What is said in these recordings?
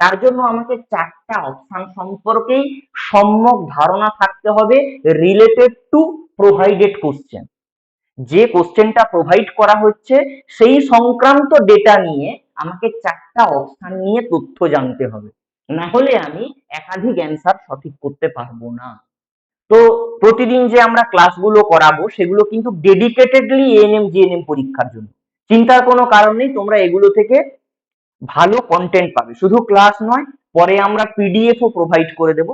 তার জন্য আমাকে চারটা অপশন সম্পর্কেই সম্যক ধারণা থাকতে হবে রিলেটেড টু প্রোভাইডেড কোশ্চেন যে কোশ্চেনটা প্রোভাইড করা হচ্ছে, সেই সংক্রান্ত ডেটা নিয়ে আমাকে চারটা অপশন নিয়ে তথ্য জানতে হবে। না হলে আমি একাধিক অ্যান্সার সঠিক করতে পারব না। তো প্রতিদিন যে আমরা ক্লাসগুলো করাবো, সেগুলো কিন্তু ডেডিকেটেডলি এএনএম জিএনএম পরীক্ষার জন্য। চিন্তার কোনো কারণ নেই, তোমরা এগুলো থেকে ভালো কন্টেন্ট পাবে। শুধু ক্লাস নয়, পরে আমরা পিডিএফ ও প্রোভাইড করে দেব।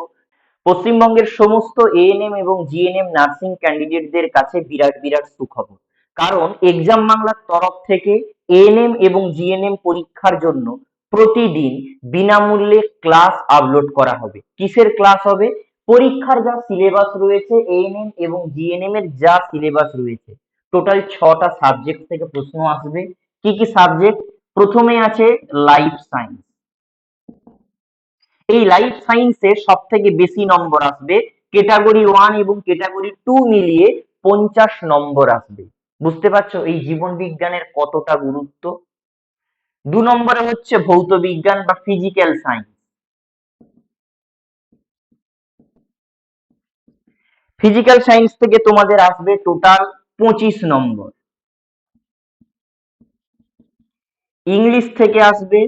পশ্চিমবঙ্গের সমস্ত এএনএম এবং জিএনএম নার্সিং ক্যান্ডিডেটদের কাছে বিরাট বিরাট সুখবর। কারণ এক্সাম বাংলার তরফ থেকে এএনএম এবং জিএনএম পরীক্ষার জন্য প্রতিদিন বিনামূল্যে ক্লাস আপলোড করা হবে। কিসের ক্লাস হবে? পরীক্ষার যা সিলেবাস রয়েছে এএনএম এবং জিএনএম এর যা সিলেবাস রয়েছে। টোটাল ছটা সাবজেক্ট থেকে প্রশ্ন আসবে। কি কি সাবজেক্ট প্রথমে আছে লাইফ সায়েন্স এই লাইফ সায়েন্সে সব থেকে বেশি নম্বর আসবে ক্যাটাগরি ওয়ান এবং ক্যাটাগরি টু মিলিয়ে পঞ্চাশ নম্বর আসবে। বুঝতে পারছ? এই জীবন বিজ্ঞানের কতটা গুরুত্ব? দু নম্বরে হচ্ছে ভৌত বিজ্ঞান বা ফিজিক্যাল সায়েন্স ফিজিক্যাল সায়েন্স থেকে তোমাদের আসবে টোটাল পঁচিশ নম্বর। ইংলিশ থেকে আসবে,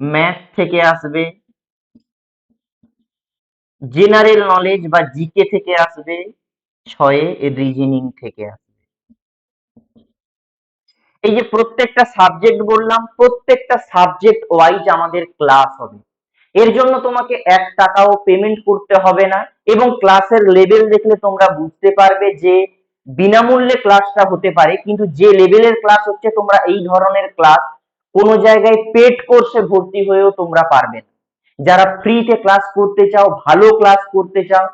ম্যাথ থেকে আসবে, জেনারেল নলেজ বা জিকে থেকে আসবে, ছয়ে রিজনিং থেকে আসবে। এই যে প্রত্যেকটা সাবজেক্ট বললাম, প্রত্যেকটা সাবজেক্ট ওয়াইজ আমাদের ক্লাস হবে। এর জন্য তোমাকে এক টাকাও পেমেন্ট করতে হবে না এবং ক্লাসের লেভেল দেখলে তোমরা বুঝতে পারবে যে বিনামূল্যে ক্লাসটা হতে পারে, কিন্তু যে লেভেলের ক্লাস হচ্ছে তোমরা এই ধরনের ক্লাস কোনো জায়গায় পেড কোর্সে ভর্তি হয়েও তোমরা পারবে না। যারা ফ্রিতে ক্লাস করতে চাও, ভালো ক্লাস করতে চাও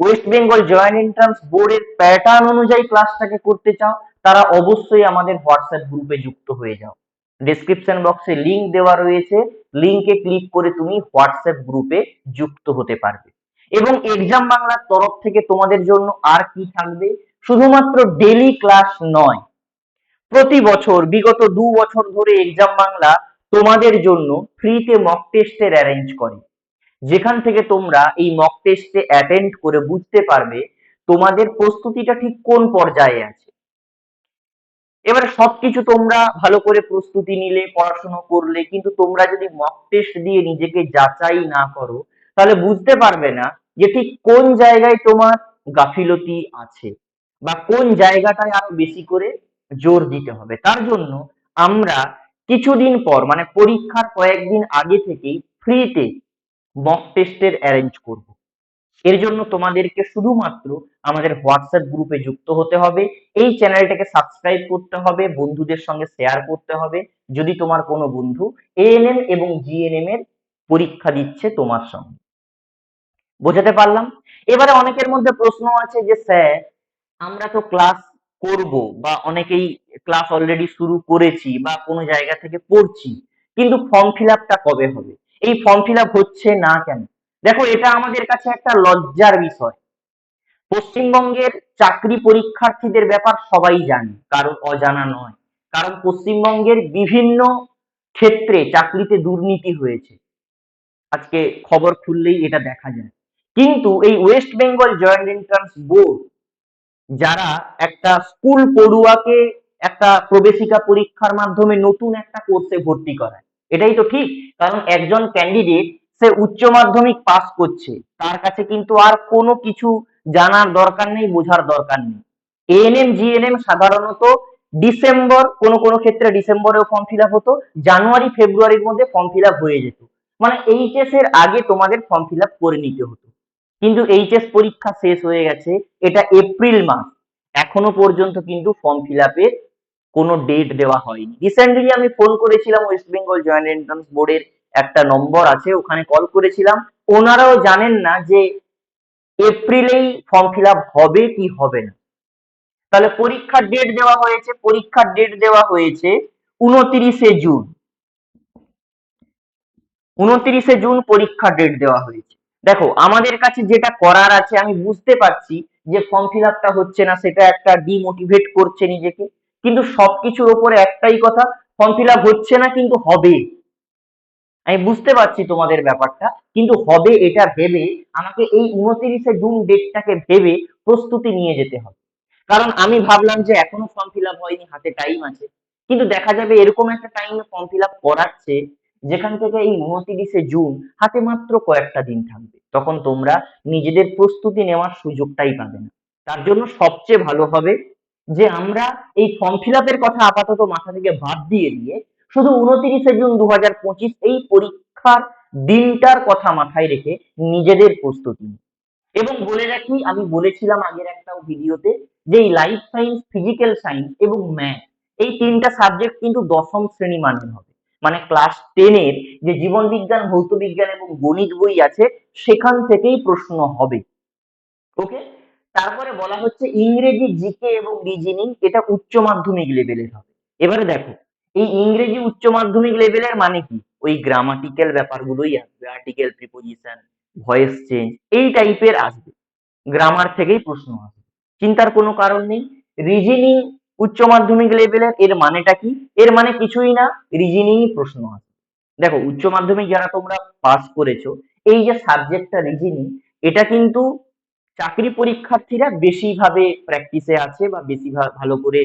ওয়েস্ট বেঙ্গল জয়েন্ট এন্ট্রান্স বোর্ডের প্যাটার্ন অনুযায়ী ক্লাসটাকে করতে চাও, তারা অবশ্যই আমাদের হোয়াটসঅ্যাপ গ্রুপে যুক্ত হয়ে যাও। ডেসক্রিপশন বক্সে লিংক দেওয়া রয়েছে। লিংকে ক্লিক করে তুমি হোয়াটসঅ্যাপ গ্রুপে যুক্ত হতে পারবে। এবং এক্সাম বাংলার তরফ থেকে তোমাদের জন্য আর কি থাকবে? শুধুমাত্র ডেলি ক্লাস নয়। প্রতি বছর, বিগত দু বছর ধরে এক্সাম বাংলা তোমাদের জন্য ফ্রিতে মক টেস্টের অ্যারেঞ্জ করে। যেখান থেকে তোমরা এই মক টেস্টে অ্যাটেন্ড করে বুঝতে পারবে তোমাদের প্রস্তুতিটা ঠিক কোন পর্যায়ে আছে। এবারে সবকিছু তোমরা ভালো করে প্রস্তুতি নিলে, পড়াশোনা করলে, কিন্তু তোমরা যদি মক টেস্ট দিয়ে নিজেকে যাচাই না করো, তাহলে বুঝতে পারবে না যে ঠিক কোন জায়গায় তোমার গাফিলতি আছে। বা কোন জায়গাটায় আরও বেশি করে জোর দিতে হবে। তার জন্য আমরা কিছুদিন পর মানে পরীক্ষার কয়েকদিন আগে থেকেই ফ্রিতে মক টেস্টের অ্যারেঞ্জ করব। এর জন্য তোমাদেরকে শুধুমাত্র আমাদের হোয়াটসঅ্যাপ গ্রুপে যুক্ত হতে হবে। এই চ্যানেলটাকে সাবস্ক্রাইব করতে হবে, বন্ধুদের সঙ্গে শেয়ার করতে হবে। যদি তোমার কোনো বন্ধু এএনএম এবং জিএনএম এর পরীক্ষা দিচ্ছে তোমার সঙ্গে। বোঝাতে পারলাম? এবারে অনেকের মধ্যে প্রশ্ন আছে যে, স্যার আমরা তো ক্লাস করব বা অনেকেই ক্লাস অলরেডি শুরু করেছি বা কোনো জায়গা থেকে পড়ছি, কিন্তু ফর্ম ফিল আপটা কবে হবে? এই ফর্ম ফিল আপ হচ্ছে না কেন? দেখো, এটা আমাদের কাছে একটা লজ্জার বিষয়। পশ্চিমবঙ্গের চাকরি পরীক্ষার্থীদের ব্যাপার সবাই জানে কারণ অজানা নয়। কারণ পশ্চিমবঙ্গের বিভিন্ন ক্ষেত্রে চাকরিতে দুর্নীতি হয়েছে। আজকে খবর খুললেই এটা দেখা যায়। কিন্তু এই West Bengal joint entrance board যারা একটা স্কুল পড়ুয়াকে একটা প্রবেশিকা পরীক্ষার মাধ্যমে নতুন একটা কোর্সে ভর্তি করায়। এটাই তো ঠিক, কারণ একজন ক্যান্ডিডেট সে উচ্চ মাধ্যমিক পাস করছে, তার কাছে কিন্তু আর কোনো কিছু জানার দরকার নেই, বোঝার দরকার নেই। এএনএম জিএনএম সাধারণত ডিসেম্বর, কোন কোন ক্ষেত্রে ডিসেম্বরেও ফর্ম ফিল হতো, জানুয়ারি, ফেব্রুয়ারির মধ্যে ফর্ম ফিল হয়ে যেত। মানে এইচএস এর আগে তোমাদের ফর্ম ফিল করে নিতে হতো। কিন্তু এইচএস পরীক্ষা শেষ হয়ে গেছে, এটা এপ্রিল মাস। এখনও পর্যন্ত কিন্তু ফর্ম ফিল আপের কোনো ডেট দেওয়া হয়নি। রিসেন্টলি আমি ফোন করেছিলাম ওয়েস্ট বেঙ্গল জয়েন্ট এন্ট্রান্স বোর্ডের একটা নম্বর আছে, ওখানে কল করেছিলাম। ওনারাও জানেন না যে এপ্রিলেই ফর্ম ফিল হবে কি হবে না। তাহলে পরীক্ষার ডেট দেওয়া হয়েছে, পরীক্ষার ডেট দেওয়া হয়েছে উনত্রিশে জুন উনত্রিশে জুন পরীক্ষার ডেট দেওয়া হয়েছে। দেখো, আমাদের কাছে যেটা করার আছে, আমি বুঝতে পারছি যে ফর্ম ফিল আপটা হচ্ছে না, সেটা একটা ডিমোটিভেট করছে নিজেকে। কিন্তু সবকিছুর ওপরে একটাই কথা ফর্ম ফিল আপ হচ্ছে না, কিন্তু হবে। আমি বুঝতে পারছি তোমাদের ব্যাপারটা, কিন্তু হবে এটা ভেবে আমাকে এই উনত্রিশে জুন ডেটটাকে ভেবে প্রস্তুতি নিয়ে যেতে হবে। কারণ আমি ভাবলাম যে এখনও ফর্ম ফিল আপ হয়নি, হাতে টাইম আছে। কিন্তু দেখা যাবে এরকম একটা টাইমে ফর্ম ফিল করাচ্ছে যেখান থেকে এই উনত্রিশে জুন হাতে মাত্র কয়েকটা দিন থাকবে, তখন তোমরা নিজেদের প্রস্তুতি নেওয়ার সুযোগটাই পাবে না। তার জন্য সবচেয়ে ভালো হবে যে আমরা এই ফর্ম ফিল কথা আপাতত মাথা থেকে বাদ দিয়ে দিয়ে শুধু উনত্রিশে জুন দু হাজার পঁচিশ এই পরীক্ষার দিনটার কথা মাথায় রেখে নিজেদের প্রস্তুতি এবং বলে রাখি, আমি বলেছিলাম আগের একটা ভিডিওতে যে এই লাইফ সায়েন্স ফিজিক্যাল সায়েন্স এবং ম্যাথ এই তিনটা সাবজেক্ট কিন্তু দশম শ্রেণি মানের হবে। মানে ক্লাস টেনের যে জীবন বিজ্ঞান ভৌত বিজ্ঞান এবং গণিত বই আছে, সেখান থেকেই প্রশ্ন হবে। ওকে তারপরে বলা হচ্ছে ইংরেজি জিকে এবং রিজনিং এটা উচ্চ মাধ্যমিক লেভেলের হবে। এবারে দেখো, এই ইংরেজি উচ্চ মাধ্যমিক লেভেলের মানে কি? ওই গ্রামাটিক্যাল ব্যাপারগুলোই আসবে আর্টিকেল প্রিপোজিশন ভয়েস চেঞ্জ এই টাইপের আসবে। গ্রামার থেকেই প্রশ্ন আসবে। চিন্তার কোনো কারণ নেই। রিজনিং উচ্চ মাধ্যমিক লেভেলের এর মানেটা কি? এর মানে কিছুই না রিজনিংই প্রশ্ন আসবে দেখো, উচ্চ মাধ্যমিক যারা তোমরা পাস করেছ, এই যে সাবজেক্টটা রিজনিং এটা কিন্তু চাকরি পরীক্ষার্থীরা বেশি ভাবে প্র্যাকটিসে আছে বা বেশি ভালো করে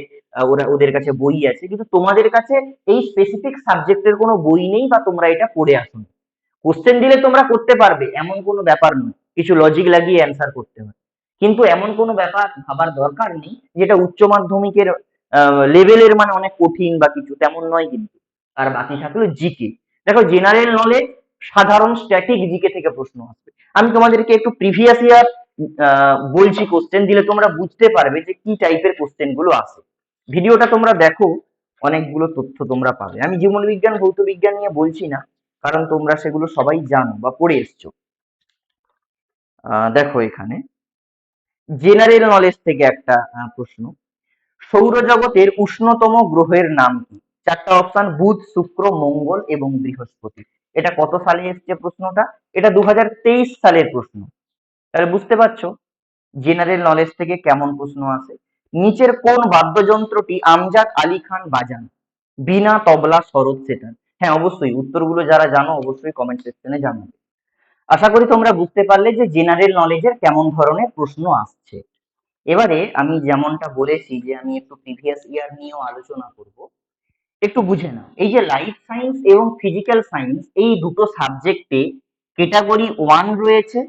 ওরা ওদের কাছে বই আছে। কিন্তু তোমাদের কাছে এই স্পেসিফিক সাবজেক্টের কোনো বই নেই বা তোমরা এটা পড়ে আসো কোশ্চেন দিলে তোমরা করতে পারবে, এমন কোনো ব্যাপার নয়। কিছু লজিক লাগিয়ে অ্যান্সার করতে হয়। কিন্তু এমন কোনো ব্যাপার ভাবার দরকার নেই, যেটা উচ্চ মাধ্যমিকের লেভেলের মানে অনেক কঠিন বা কিছু, তেমন নয় কিন্তু। আর বাকি থাকল জিকে দেখো জেনারেল নলেজ সাধারণ স্ট্যাটিক জিকে থেকে প্রশ্ন আসবে। আমি তোমাদেরকে একটু প্রিভিয়াস ইয়ার বলছি কোশ্চেন দিলে তোমরা বুঝতে পারবে যে কি টাইপের কোশ্চেনগুলো আসে ভিডিওটা তোমরা দেখো, অনেকগুলো তথ্য তোমরা পাবে। আমি জীবন বিজ্ঞান ভৌত বিজ্ঞান নিয়ে বলছি না, কারণ তোমরা সেগুলো সবাই জানো বা পড়ে এসছো। দেখো এখানে। জেনারেল নলেজ থেকে একটা প্রশ্ন। সৌরজগতের উষ্ণতম গ্রহের নাম কি? চারটা অপশন, বুধ, শুক্র, মঙ্গল এবং বৃহস্পতি। এটা কত সালে এসছে প্রশ্নটা? এটা দু সালের প্রশ্ন। তাহলে বুঝতে পারছ জেনারেল নলেজ থেকে কেমন প্রশ্ন আসে? নিচের কোন বাদ্যযন্ত্রটি আমজাদ আলী খান বাজান? বিনা তবলা শরৎ সেতার হ্যাঁ অবশ্যই। উত্তরগুলো যারা জানো, অবশ্যই কমেন্ট সেকশনে জানাবে। আশা করি তোমরা বুঝতে পারলে যে জেনারেল নলেজের কেমন ধরনের প্রশ্ন আসছে। এবারে আমি যেমনটা বলেছি যে আমি একটু প্রিভিয়াস ইয়ার নিয়েও আলোচনা করব, একটু বুঝে নাও। এই যে লাইফ সায়েন্স এবং ফিজিক্যাল সায়েন্স এই দুটো সাবজেক্টে ক্যাটাগরি ওয়ান রয়েছে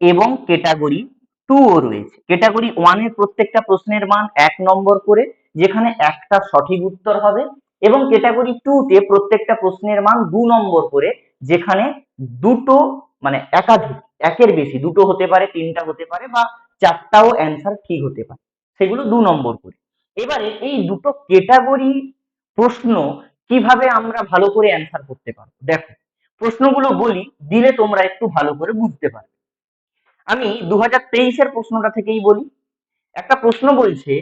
এবং ক্যাটাগরি টু ও রয়েছে। ক্যাটাগরি ওয়ানের প্রত্যেকটা প্রশ্নের মান এক নম্বর করে, যেখানে একটা সঠিক উত্তর হবে এবং ক্যাটাগরি টু তে প্রত্যেকটা প্রশ্নের মান দু নম্বর করে যেখানে দুটো মানে একাধিক, একের বেশি, দুটো হতে পারে, তিনটা হতে পারে বা চারটাও অ্যান্সার ঠিক হতে পারে। সেগুলো দু নম্বর করে। এবারে এই দুটো ক্যাটাগরি প্রশ্ন কীভাবে আমরা ভালো করে অ্যান্সার করতে পারব? দেখো, প্রশ্নগুলো বলি, দিলে তোমরা একটু ভালো করে বুঝতে পারবে। আমি দু হাজার প্রশ্নটা থেকেই বলি। একটা প্রশ্ন বলছে,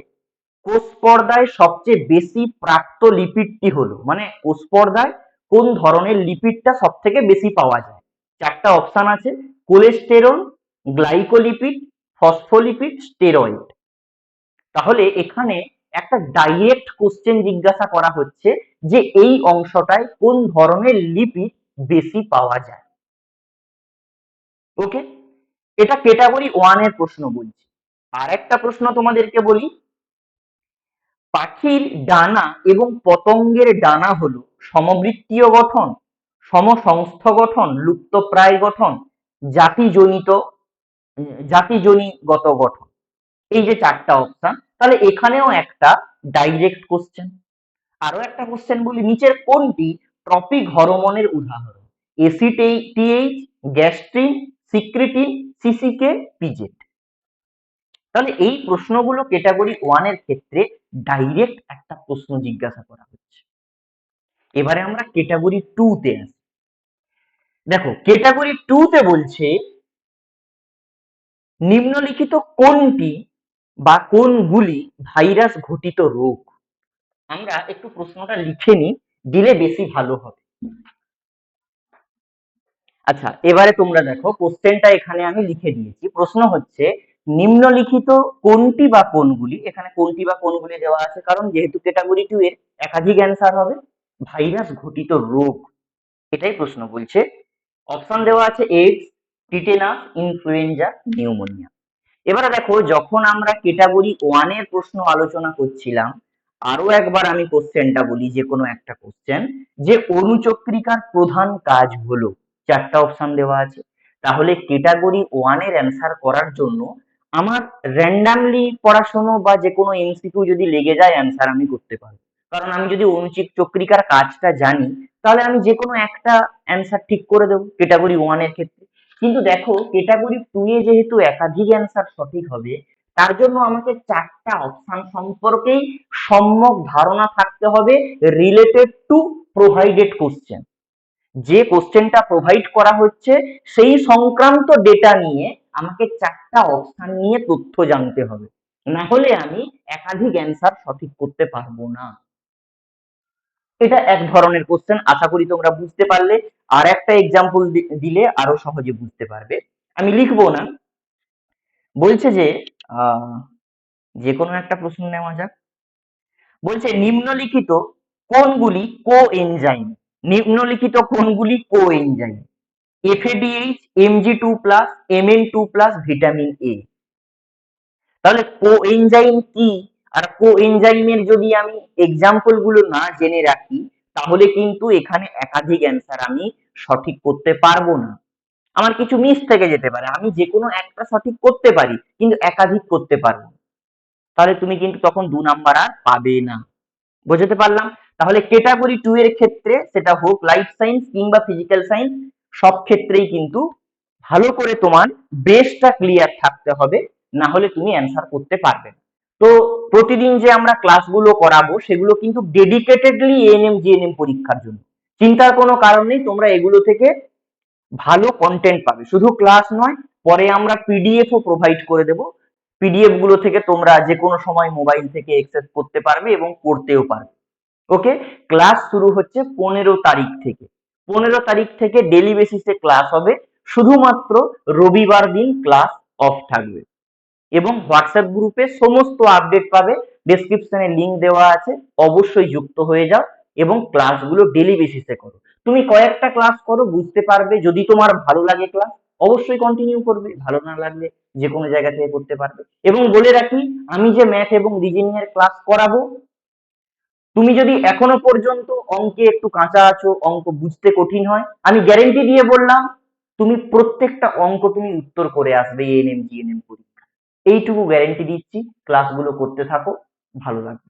কোষ পর্দায় সবচেয়ে বেশি প্রাপ্ত লিপিডটি হলো? মানে কোষ পর্দায় কোন ধরনের লিপিডটা সব থেকে বেশি পাওয়া যায়? চারটা অপশন আছে কোলেস্টেরল গ্লাইকোলিপিড ফসফোলিপিড স্টেরয়েড তাহলে এখানে একটা ডাইরেক্ট কোশ্চেন জিজ্ঞাসা করা হচ্ছে যে এই অংশটায় কোন ধরনের লিপিড বেশি পাওয়া যায়? ওকে এটা ক্যাটাগরি ওয়ানের প্রশ্ন বলছি। আর একটা প্রশ্ন তোমাদেরকে বলি। পাখির ডানা এবং পতঙ্গের ডানা হলো সমবৃত্তীয় গঠন, সমসংস্থ গঠন, লুপ্তপ্রায় গঠন, জাতিজনিত জাতিজনিগত গঠন। এই যে চারটা অপশন তাহলে এখানেও একটা ডাইরেক্ট কোশ্চেন আরও একটা কোশ্চেন বলি, নিচের কোনটি ট্রপিক হরমোনের উদাহরণ? এসিটিএইচ গ্যাস্ট্রিন সিক্রিটিন সিসিকে পিজেট তাহলে এই প্রশ্নগুলো ক্যাটাগরি ওয়ানের ক্ষেত্রে ডাইরেক্ট একটা প্রশ্ন জিজ্ঞাসা করা হচ্ছে এবারে আমরা ক্যাটাগরি টু তে আসি। দেখো ক্যাটাগরি টু তে বলছে, নিম্নলিখিত কোনটি বা কোনগুলি ভাইরাস ঘটিত রোগ? আমরা একটু প্রশ্নটা লিখে নিই, দিলে বেশি ভালো হবে। আচ্ছা এবারে তোমরা দেখো, কোশ্চেনটা এখানে আমি লিখে দিয়েছি। প্রশ্ন হচ্ছে, নিম্নলিখিত কোনটি বা কোনগুলি, এখানে কোনটি বা কোনগুলি দেওয়া আছে? কারণ যেহেতু ক্যাটাগরি টু এর একাধিক অ্যান্সার হবে। ভাইরাস ঘটিত রোগ? এটাই প্রশ্ন বলছে। অপশন দেওয়া আছে এইডস টিটেনাস ইনফ্লুয়েঞ্জা নিউমোনিয়া এবারে দেখো, যখন আমরা ক্যাটাগরি ওয়ানের প্রশ্ন আলোচনা করছিলাম আরও একবার আমি কোশ্চেনটা বলি, যে কোনো একটা কোশ্চেন যে অনুচক্রিকার প্রধান কাজ হলো, চারটা অপশন দেওয়া আছে। তাহলে ক্যাটাগরি ওয়ানের অ্যান্সার করার জন্য আমার র্যান্ডামলি পড়াশোনা বা যে কোনো এমসিকিউ যদি লেগে যায় অ্যান্সার আমি করতে পারব। কারণ আমি যদি অনুচিত চক্রিকার কাজটা জানি, তাহলে আমি যে কোনো একটা অ্যান্সার ঠিক করে দেবো ক্যাটাগরি ওয়ানের ক্ষেত্রে। কিন্তু দেখো ক্যাটাগরি টু এ যেহেতু একাধিক অ্যান্সার সঠিক হবে, তার জন্য আমাকে চারটা অপশন সম্পর্কেই সম্যক ধারণা থাকতে হবে রিলেটেড টু প্রোভাইডেড কোশ্চেন যে কোশ্চেনটা প্রোভাইড করা হচ্ছে, সেই সংক্রান্ত ডেটা নিয়ে আমাকে চারটা অপশন নিয়ে তথ্য জানতে হবে। না হলে আমি একাধিক অ্যান্সার সঠিক করতে পারব না। এটা এক ধরনের কোশ্চেন আশা করি তোমরা বুঝতে পারলে। আর একটা এক্সাম্পল দিলে আরও সহজে বুঝতে পারবে। আমি লিখব না। বলছে যে যে কোনো একটা প্রশ্ন নেওয়া যাক। বলছে, নিম্নলিখিত কোনগুলি কো এনজাইম নিম্নলিখিত কোনগুলি coenzyme FADH MG two plus MN two plus vitamin A তাহলে কো এনজাইম কি? আর কো এনজাইমের যদি আমি এক্সাম্পলগুলো না জেনে রাখি, তাহলে কিন্তু এখানে একাধিক অ্যান্সার আমি সঠিক করতে পারব না। আমার কিছু মিস থেকে যেতে পারে। আমি যে কোনো একটা সঠিক করতে পারি, কিন্তু একাধিক করতে পারব। তাহলে তুমি কিন্তু তখন দু নাম্বার আর পাবে না। বোঝাতে পারলাম? তাহলে ক্যাটাগরি টু এর ক্ষেত্রে সেটা হোক লাইফ সায়েন্স কিংবা ফিজিক্যাল সায়েন্স সব ক্ষেত্রেই কিন্তু ভালো করে তোমার বেসটা ক্লিয়ার থাকতে হবে না হলে তুমি অ্যান্সার করতে পারবে না। তো প্রতিদিন যে আমরা ক্লাসগুলো করাবো, সেগুলো কিন্তু ডেডিকেটেডলি এএনএম জিএনএম পরীক্ষার জন্য। চিন্তার কোনো কারণ নেই, তোমরা এগুলো থেকে ভালো কন্টেন্ট পাবে। শুধু ক্লাস নয়, পরে আমরা পিডিএফও প্রোভাইড করে দেব। পিডিএফগুলো থেকে তোমরা যে কোনো সময় মোবাইল থেকে অ্যাক্সেস করতে পারবে এবং পড়তেও পারবে। ওকে ক্লাস শুরু হচ্ছে পনেরো তারিখ থেকে। পনেরো তারিখ থেকে ডেলি বেসিসে ক্লাস হবে। শুধুমাত্র রবিবার দিন ক্লাস অফ থাকবে। এবং হোয়াটসঅ্যাপ গ্রুপে সমস্ত আপডেট পাবে। ডেসক্রিপশনে লিংক দেওয়া আছে। অবশ্যই যুক্ত হয়ে যাও এবং ক্লাসগুলো ডেলি বেসিসে করো। তুমি কয়েকটা ক্লাস করো, বুঝতে পারবে। যদি তোমার ভালো লাগে ক্লাস অবশ্যই কন্টিনিউ করবে। ভালো না লাগলে যে কোনো জায়গা থেকে করতে পারবে। এবং বলে রাখি, আমি যে ম্যাথ এবং রিজনিং এর ক্লাস করাবো, তুমি যদি এখনও পর্যন্ত অঙ্কে একটু কাঁচা আছো, অঙ্ক বুঝতে কঠিন হয়, আমি গ্যারেন্টি দিয়ে বললাম, তুমি প্রত্যেকটা অঙ্ক তুমি উত্তর করে আসবে এএনএম জিএনএম পরীক্ষা এইটুকু গ্যারেন্টি দিচ্ছি ক্লাসগুলো করতে থাকো ভালো লাগবে।